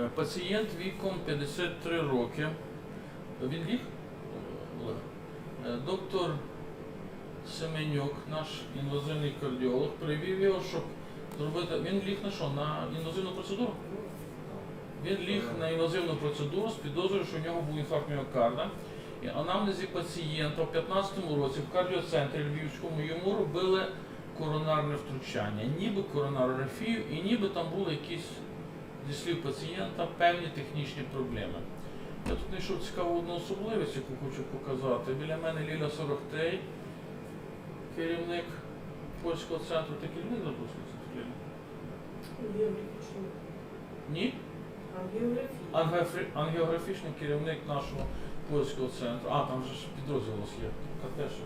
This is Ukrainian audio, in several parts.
Е, Пацієнт віком 53 роки. Він ліг? Е, Доктор Семенюк, наш інвазивний кардіолог, привів його, щоб зробити. Він ліг на що? На інвазивну процедуру? Він ліг на інвазивну процедуру з підозрою, що в нього був інфаркт міокарда. І анамнезі пацієнта в 15-му році в кардіоцентрі Львівському йому робили коронарне втручання, ніби коронарографію, і ніби там були якісь, зі пацієнта, певні технічні проблеми. Я тут знайшов цікаву одну особливість, яку хочу показати. Біля мене Ліля Сорохтей, керівник польського центру. Ти керівник запускається? Географічно. Ні? А географія. Ангеофрі- Ангеографічний керівник нашого польського центру. А, там же ж підрозділ у вас є, Катеша.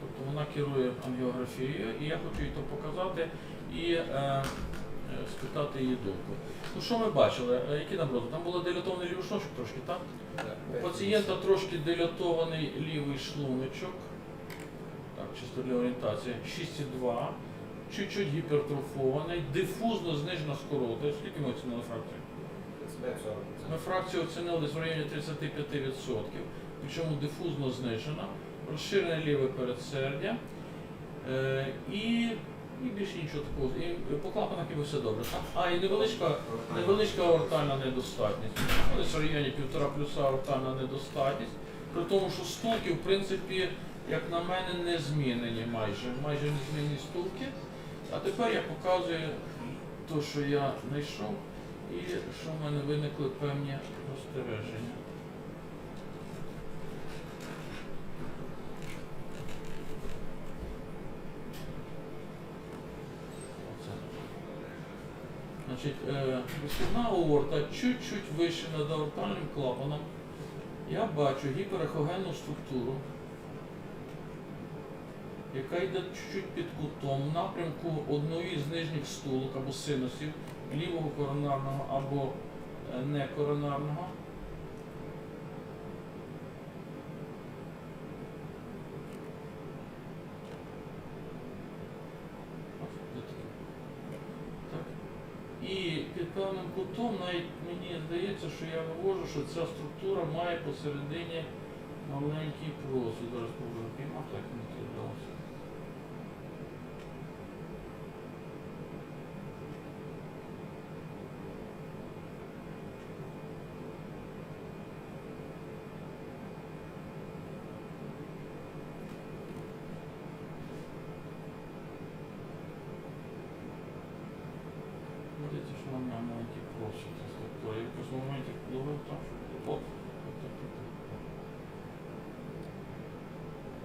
Тобто вона керує ангіографією, і я хочу їй то показати і е, спитати її думку. Ну що ми бачили? Е, Які нам розгляд? Там було дилатований лівий шлуночок трошки, так? У пацієнта трошки дилатований лівий шлуночок. Так, чисто для орієнтації. 6,2. Чуть-чуть гіпертрофований, дифузно знижена скорота. Скільки ми оцінили фракцію? Ми фракцію оцінили десь в районі 35%, причому дифузно знижена, розширене ліве передсердя е, і, і більше нічого такого. І по клапанах ніби все добре. А, і невеличка, невеличка аортальна недостатність. Ну, Десь в районі півтора плюса аортальна недостатність. При тому, що стулки, в принципі, як на мене, не змінені майже. Майже не змінені стулки. А тепер я показую те, що я знайшов, і що в мене виникли певні застереження. Значить, е, аорта чуть-чуть вище над аортальним клапаном. Я бачу гіперехогенну структуру, яка йде чуть-чуть під кутом в напрямку одної з нижніх стулок або синусів лівого коронарного або е, некоронарного. Де таке? Так. І під певним кутом навіть мені здається, що я вивожу, що ця структура має посередині маленький просвіт. Зараз попробую так не мені вдалося. Що вона маленький просвіт. Тобто я в моменті ловив там, що оп.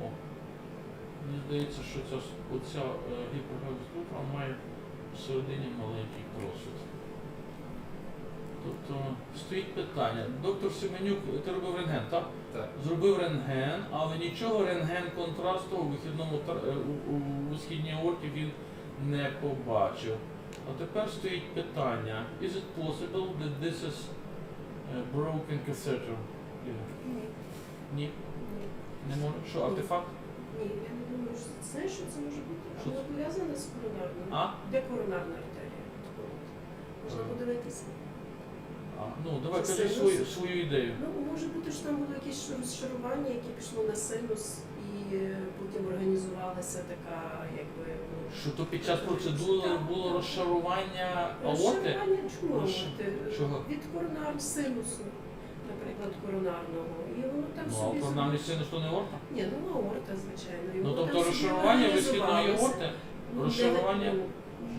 О. Мені здається, що ця, оця е, гіпергавіструктура має всередині маленький просвіт. Тобто стоїть питання. Доктор Семенюк, ти робив рентген, так? Так. Зробив рентген, але нічого рентген контрасту у вихідному е, у, у східній аорті він не побачив. А тепер стоїть питання. Is it possible that this is a broken? Ігор? Ні. Ні, Ні. не може. Що, артефакт? Ні, я не думаю, що це знаєш, що це може бути. Що Воно пов'язане з коронарною. А? Де коронарна артерія? Можна Е. подивитися. а ну, давай Це кажи синус? свою, свою ідею. Ну, може бути, що там було якесь розшарування, яке пішло на синус, і е, потім організувалася така, якби. Що то під час процедури було розшарування аорти? Розшарування чому Розш- чого? Від коронар синусу, наприклад, коронарного. І воно там Ну, собі. а коронарний синус то не аорта? Ні, ну аорта, звичайно. І Ну, воно тобто собі розшарування висхідної організувалося. аорти? Ну, Розшарування? де-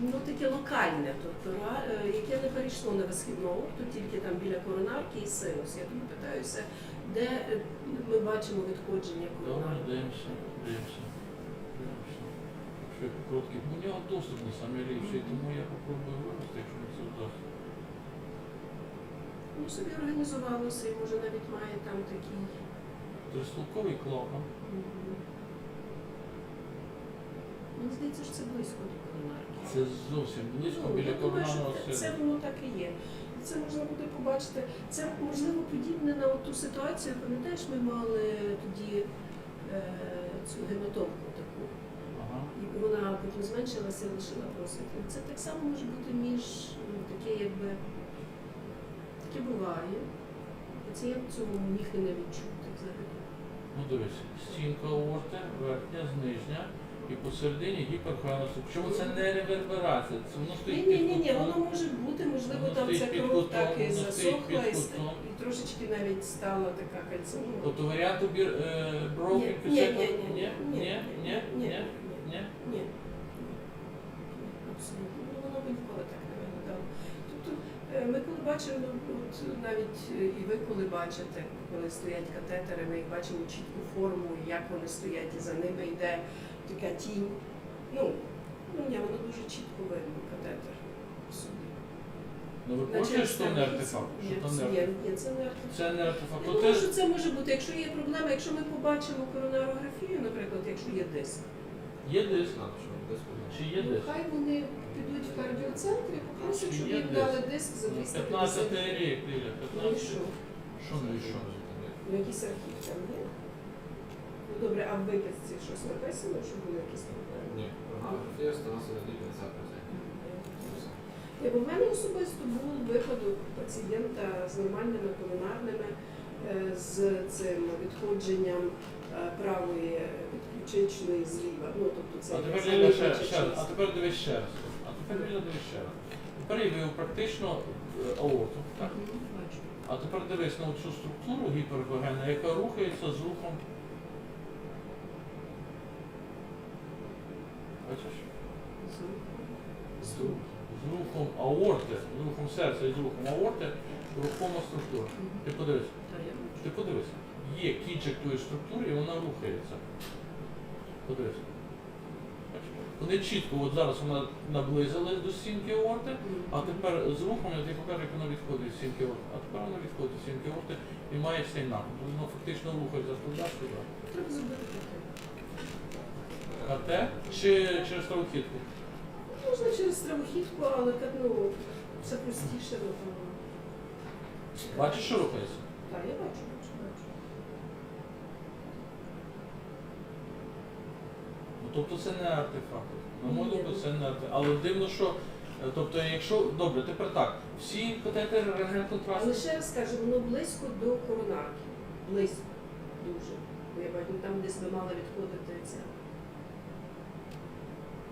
Ну, ну, таке локальне, тобто, ра- е, яке не перейшло на висхідну аорту, тільки там біля коронарки і синус. Я тобі питаюся, де е, ми бачимо відходження Добре, коронарки. дивимося. Дивимося. Що короткий. У нього доступ на самі ліпший, тому я попробую вивести, якщо мені це вдасться. Ну, собі організувалося і може навіть має там такий. Тристулковий клапан. м, Мені здається, що це близько до коронарки. Це зовсім близько Ну, біля я думаю, що коронарного це- Це воно так і є. Це можна буде побачити. Це можливо подібне на ту ситуацію. Пам'ятаєш, ми мали тоді е, цю гематомку вона потім зменшилася і лишила просвіт. І Це так само може бути між ну, таке, якби таке буває. Пацієнт цього міг і не відчути взагалі. Ну дивись, стінка аорти, верхня, нижня і посередині гіперхайносу. Чому це не реверберація? Це воно стоїть ні, під ні, ні, кутом. воно може бути, можливо, Воно там стоїть ця під кров кутом, так і воно стоїть засохла і, ст- кутом. і трошечки навіть стала така кальцинова. Тобто варіант обір е, ні, ні, ні, ні, Абсолютно. Ну, воно б ніколи так не виглядало. Тобто, е, ми коли бачимо, ну, от навіть е, і ви коли бачите, коли стоять катетери, ми їх бачимо чітку форму, як вони стоять, і за ними йде така тінь. Ну, ну ні, воно дуже чітко видно, катетер. Ну ви хочете, що не артефакт? Що то не артефакт? ні, це не артефакт. Це не артефакт. Я думаю, ти що це може бути, якщо є проблема, якщо ми побачимо коронарографію, наприклад, якщо є диск. є диск. Що. Чи є Ну, диск? хай вони підуть в кардіоцентр і попросять, щоб їм дали диск за 250 15 рік, Ліля, Ну і 15. що? Що ну і що? Ну якийсь архів там є? Ну добре, а в виписці щось написано, що були якісь проблеми? Ні, фотографія становиться від 50%. Ні, бо в мене особисто був випадок пацієнта з нормальними коронарними, е, з цим відходженням е, правої підключичної зліва. Ну, тобто це А тепер Ліля ще, ще раз. А тепер дивись ще раз. А тепер Ліля дивись ще раз. Тепер я вивів практично е, аорту. Так? А тепер дивись на цю структуру гіпервагена, яка рухається з рухом. Бачиш? З- З, рух- з рухом аорти, з рухом серця і з рухом аорти рухома структура. Ти подивись, ти подивись. Є кінчик тої структури і вона рухається. Подивись. Вони чітко, от зараз вона наблизилась до стінки аорти, а тепер з рухом я тобі покажу, як воно відходить з стінки аорти. А тепер воно відходить з стінки аорти і має цей. Тобто Воно фактично рухається туди сюди. Треба зробити таке. КТ чи через травохідку? Можна через стравохідку, але ну, це простіше. Бачиш, що рухається? Так, я бачу, бачу, бачу. Ну, тобто це не артефакт. На мою думку, це не артефакт. Але дивно, що. е, Тобто, якщо. Добре, тепер так. Всі катетери рентген Але контрасту. ще раз кажу, воно близько до коронарки. Близько. Дуже. Бо я бачу, там десь би мала відходити ця.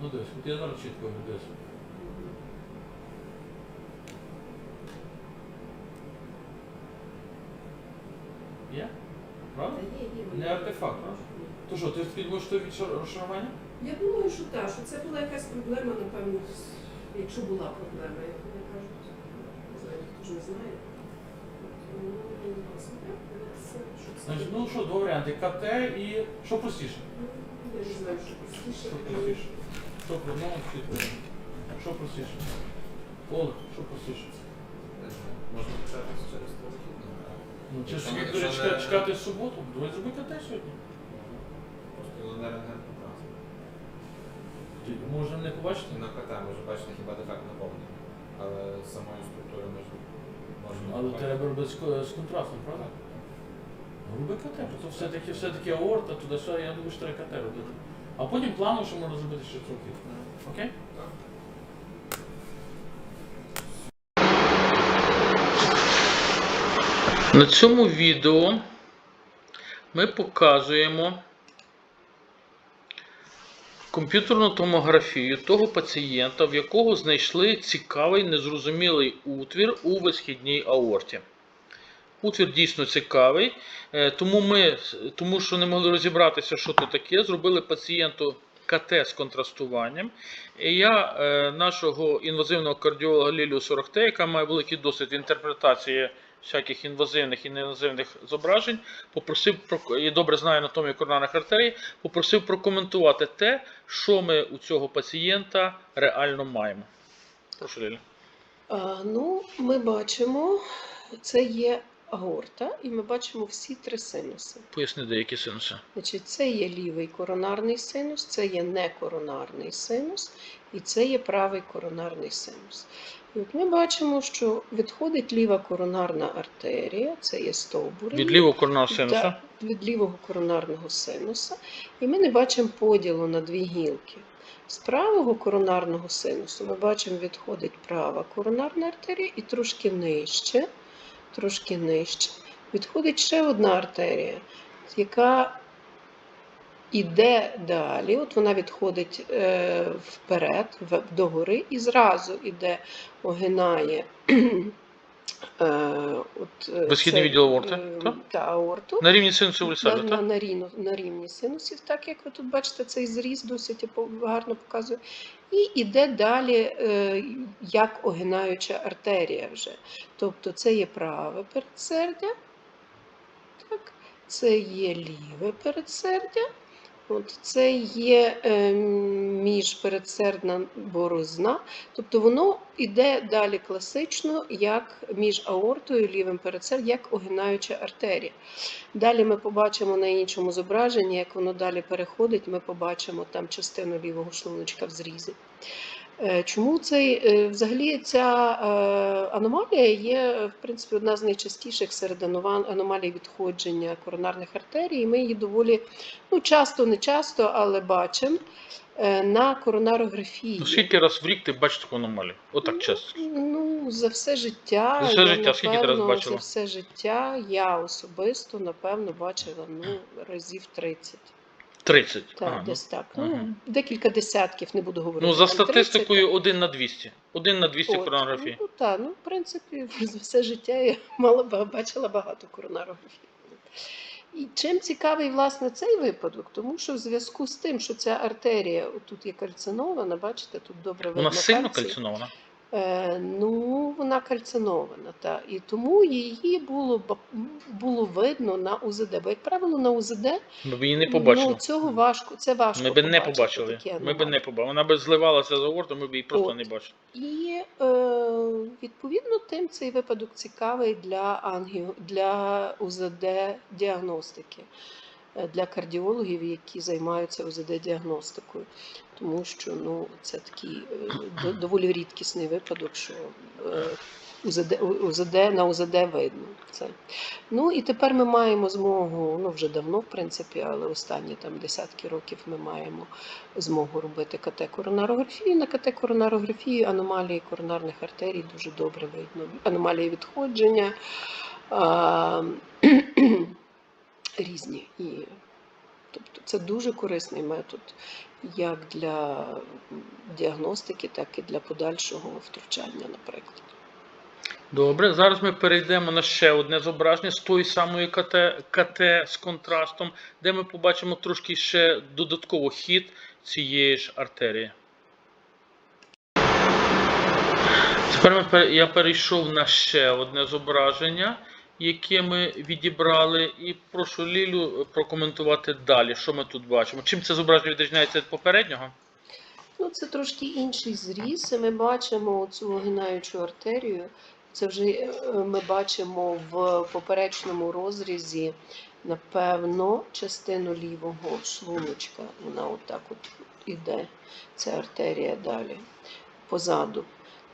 Ну десь, от я зараз чітко говорю, десь. Є? Правда? Та є, є, Не артефакт, правда? То що, ти підмовиш то від розшарування? Я думаю, що так, що це була якась проблема, напевно, якщо була проблема, як вони кажуть. Не знаю, ніхто ж не знає. Ну, Значить, ну що, два варіанти. КТ і що простіше? Ну, Я не знаю, що простіше. Що простіше? Що про. Що простіше? Олег, що простіше? Можна початися через телевихідну. Ну, чи чекати суботу? Давай зроби КТ сьогодні. Рентген контраст. Не побачити? На КТ може бачити хіба дефект наповнення. Але самої структури може можна. Але треба робити з, ко- з контрастом, правда? Роби КТ, бо то все-таки все-таки аорта, туди все, я думаю, що треба КТ робити. А потім плану, що можна зробити ще трохи. Окей? На цьому відео ми показуємо комп'ютерну томографію того пацієнта, в якого знайшли цікавий незрозумілий утвір у висхідній аорті. Утвір дійсно цікавий, е, тому ми, тому що не могли розібратися, що це таке, зробили пацієнту КТ з контрастуванням. І я е, нашого інвазивного кардіолога Лілію Сорохте, яка має великий досвід інтерпретації всяких інвазивних і неінвазивних зображень, попросив про- і добре знає анатомію коронарних артерій, попросив прокоментувати те, що ми у цього пацієнта реально маємо. Прошу Ліля. А, ну, ми бачимо, це є аорта, і ми бачимо всі три синуси. Поясни деякі синуси. Значить, це є лівий коронарний синус, це є некоронарний синус, і це є правий коронарний синус. От ми бачимо, що відходить ліва коронарна артерія, це є стовбури. Від лівого коронарного синуса. Так, від лівого коронарного синуса, і ми не бачимо поділу на дві гілки. З правого коронарного синусу ми бачимо, відходить права коронарна артерія і трошки нижче трошки нижче. Відходить ще одна артерія, яка іде далі. От вона відходить е, вперед, догори, і зразу іде, огинає. Е, от, Висхідний цей, відділ аорти, так? Та аорту. На рівні На, на, так? на, рівні, на рівні синусів, так як ви тут бачите, цей зріз досить гарно показує. І йде далі е, як огинаюча артерія вже. Тобто це є праве передсердя, так, це є ліве передсердя, от, це є е, міжпередсердна борозна. Тобто воно йде далі класично, як між аортою і лівим передсердом, як огинаюча артерія. Далі ми побачимо на іншому зображенні, як воно далі переходить, ми побачимо там частину лівого шлуночка в зрізі. Е, Чому цей е, взагалі ця е, аномалія є в принципі одна з найчастіших серед аномалій відходження коронарних артерій. і Ми її доволі ну часто, не часто, але бачимо на коронарографії. Ну, скільки раз в рік ти бачиш таку аномалію? Отак часто. Ну, за все життя. За все я, життя. Скільки ти раз бачила? За все життя я особисто, напевно бачила ну, разів 30. 30. Так, Ага, ну. десь так. ага. Ну, декілька десятків, не буду говорити. Ну, за там 30, статистикою 1 на 200. 1 на 200 От, коронарографій. Ну, так, ну, в принципі, за все життя я мала бачила багато коронарографій. І чим цікавий власне цей випадок? Тому що в зв'язку з тим, що ця артерія тут є кальцинована, бачите, тут добре видно. Вона сильно кальцинована. Е, ну, вона кальцинована, та. і тому її було, було видно на УЗД. Бо, як правило, на УЗД Ми б її не побачили. ну, цього важко, це важко Ми б не побачили. Ми б не побачили. Вона б зливалася за аорту, ми б її просто От. не бачили. І е, відповідно тим цей випадок цікавий для ангіо, для УЗД діагностики, для кардіологів, які займаються УЗД діагностикою. Тому що ну, це такий е, доволі рідкісний випадок, що е, УЗД, УЗД на УЗД видно це. Ну і тепер ми маємо змогу, ну вже давно, в принципі, але останні там десятки років ми маємо змогу робити КТ-коронарографію. На КТ-коронарографії аномалії коронарних артерій дуже добре видно. Аномалії відходження різні. І, тобто це дуже корисний метод як для діагностики, так і для подальшого втручання, наприклад. Добре, зараз ми перейдемо на ще одне зображення з тої самої КТ, КТ з контрастом, де ми побачимо трошки ще додатково хід цієї ж артерії. Тепер я перейшов на ще одне зображення, яке ми відібрали, і прошу Лілю прокоментувати далі, що ми тут бачимо. Чим це зображення відрізняється від попереднього? Ну, це трошки інший зріз. Ми бачимо цю огинаючу артерію. Це вже е, ми бачимо в поперечному розрізі, напевно, частину лівого шлуночка. Вона отак от іде. Ця артерія далі, позаду.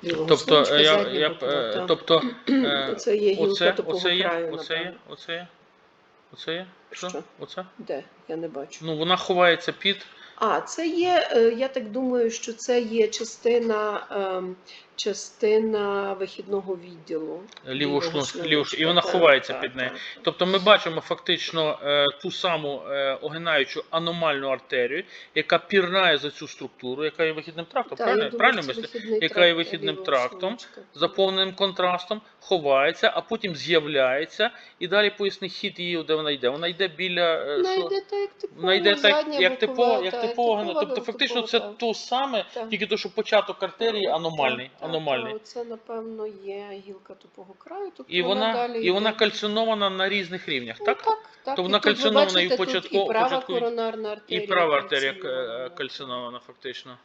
Тобто, е, я, я, е, тобто е, Оце є гілка оце, тупового оце є, краю, оце є, оце є, оце є, що? Що? Оце? Де? Я не бачу. Ну, вона ховається під А, це є, е, я так думаю, що це є частина, ем, частина вихідного відділу. шлуночка, лівого, і вона ховається так, під нею. так. Тобто ми бачимо фактично е, ту саму е, огинаючу аномальну артерію, яка пірнає за цю структуру, яка є вихідним трактом. Та, я правильно, думаю, правильно це Яка є вихідним трактом, заповненим контрастом, ховається, а потім з'являється, і далі поясни хід її, де вона йде. Вона йде біля е, Вона що- йде так, як типова, Вона йде так, задня як типова, як типова, тобто фактично це так. то саме, Так. тільки то, що початок артерії аномальний. Аномальний. так, Це, напевно, є гілка тупого краю. Тобто І вона, далі і вона йде. кальцинована на різних рівнях, Ну, так? так, так. То І вона кальцинована і в початку- і права початку- коронарна І права артерія кальцинована. кальцинована, фактично.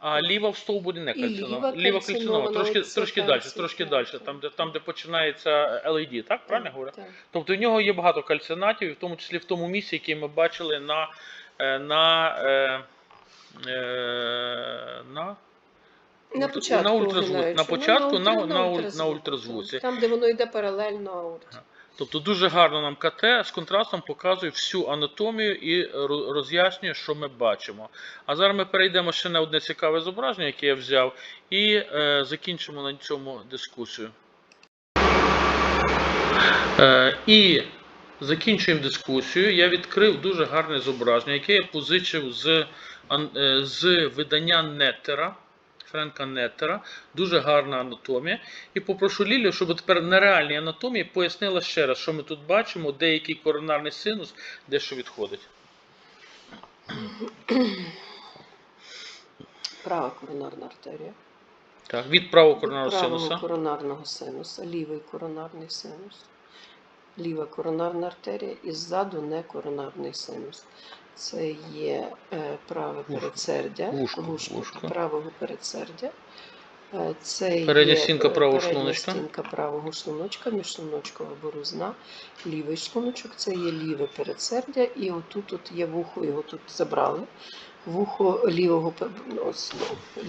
А ліва в стовбурі не кальцинована. ліва кальцинована, трошки, трошки далі, трошки далі, там, де, там, де починається LED, так? Правильно говорю? Так. Тобто в нього є багато кальцинатів, і в тому числі в тому місці, який ми бачили на, е, на, е, е, на На початку. на ультразвук. огинаючи. На початку на, ультра- на, уль- на ультразвуці. Там, де воно йде паралельно аорті. Тобто дуже гарно нам КТ з контрастом показує всю анатомію і роз'яснює, що ми бачимо. А зараз ми перейдемо ще на одне цікаве зображення, яке я взяв, і е, закінчимо на цьому дискусію. Е, і закінчуємо дискусію. Я відкрив дуже гарне зображення, яке я позичив з, е, з видання Неттера. Френка Неттера, дуже гарна анатомія. І попрошу Лілію, щоб тепер на реальній анатомії пояснила ще раз, що ми тут бачимо, деякий коронарний синус, де що відходить. Права коронарна артерія. Так, від правого коронарного правого синуса. коронарного синуса, лівий коронарний синус, ліва коронарна артерія і ззаду не коронарний синус. Це є е, праве передсердя, Вушко, вушко вушко. правого передсердя. Е, Це Передня є стінка е, правого шлуночка. стінка правого шлуночка, міжшлуночкова борозна, лівий шлуночок, це є ліве передсердя, і отут от є вухо, його тут забрали. Вухо лівого, ось,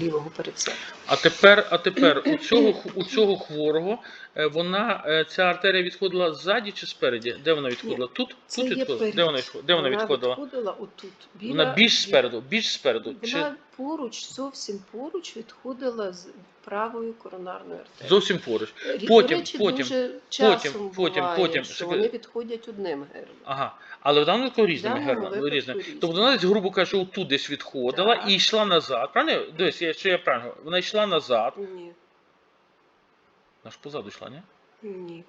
лівого передсердя. А тепер, а тепер у цього, у цього хворого е, вона, е, ця артерія відходила ззаді чи спереді? Де вона відходила? Тут? Це Тут відходила? Де вона відходила? Де вона відходила? відходила отут. Біля, Вона більш спереду, більш спереду. Чи Вона поруч, зовсім поруч відходила з правою коронарною артерією. зовсім поруч? Потім, речі, потім, дуже часом потім, буває, потім, що вони відходять одним герлом. Ага. Але в даному випадку різними даному герлами. випадку Різними. різні. Тобто вона десь, грубо кажучи, отут десь відходила Так. і йшла назад. Правильно? Дивись, я, що я правильно. говорю? Вона йшла назад. Ні, Вона ж позаду йшла, ні? ні.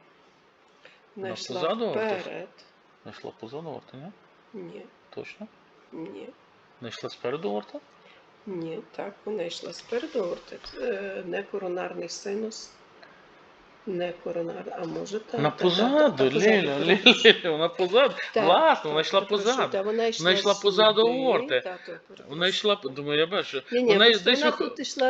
Вона Вона йшла позаду вперед. Вона йшла позаду орти, ні? Ні, Точно? ні. Вона йшла спереду орта? Ні, так, вона йшла спереду. Е, Не коронарний синус. Не коронарний, а може так. Вона так, так, позаду, Ліля. Ліля, вона позаду. Так, Власне, вона йшла позаду. Вона йшла, позаду та, то, Вона йшла, думаю, я бачу. Вона десь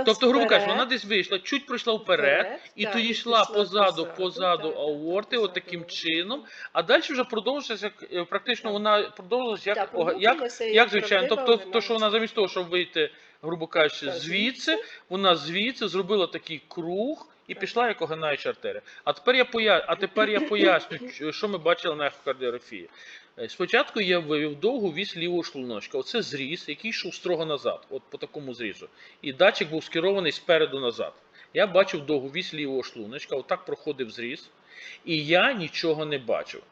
Тобто, грубо кажучи, вона десь вийшла, чуть пройшла вперед, і тоді йшла позаду, позаду аорти, от таким чином, а далі вже продовжилося, як е, практично вона продовжилася продовжилася як як звичайно. Тобто, то, що вона замість того, щоб вийти, грубо кажучи, звідси, вона звідси зробила такий круг. І пішла як огинаюча артерія. А тепер я поя... а тепер я поясню, що ми бачили на ехокардіографії. Е, Спочатку я вивів довгу вісь лівого шлуночка. Оце зріз, який йшов строго назад, от по такому зрізу. І датчик був скерований спереду назад. Я бачив довгу вісь лівого шлуночка, отак проходив зріз, і я нічого не бачив.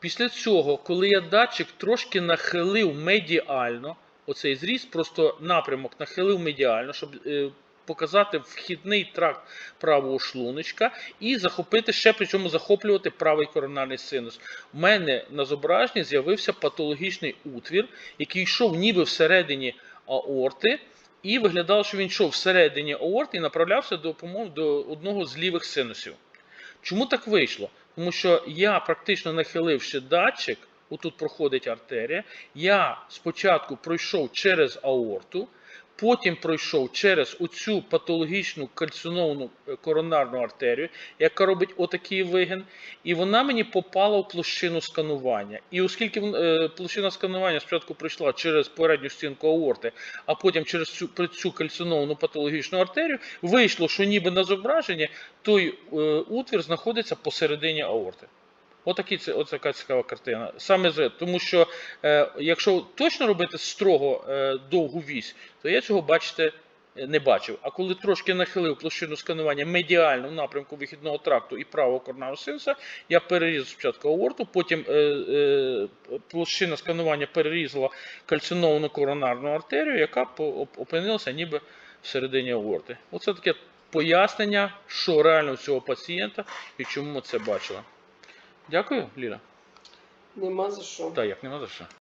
Після цього, коли я датчик трошки нахилив медіально, оцей зріз, просто напрямок нахилив медіально, щоб е, показати вхідний тракт правого шлуночка і захопити ще причому захоплювати правий коронарний синус. У мене на зображенні з'явився патологічний утвір, який йшов ніби всередині аорти, і виглядало, що він йшов всередині аорти і направлявся до, до одного з лівих синусів. Чому так вийшло? Тому що я практично нахиливши датчик, отут проходить артерія, я спочатку пройшов через аорту, потім пройшов через оцю патологічну кальциновану е, коронарну артерію, яка робить отакий вигин, і вона мені попала в площину сканування. І оскільки е, площина сканування спочатку пройшла через передню стінку аорти, а потім через цю, цю кальциновану патологічну артерію, вийшло, що ніби на зображенні той е, утвір знаходиться посередині аорти. Отакі це от така цікава картина. Саме з тому, що е, якщо точно робити строго е, довгу вісь, то я цього бачите не бачив. А коли трошки нахилив площину сканування медіально в напрямку вихідного тракту і правого коронарного синуса, я перерізав спочатку аорту, потім е, е, площина сканування перерізала кальциновану коронарну артерію, яка опинилася ніби всередині аорти. Оце таке пояснення, що реально у цього пацієнта і чому ми це бачили. Дякую, Ліля. Нема за що. Та як нема за що.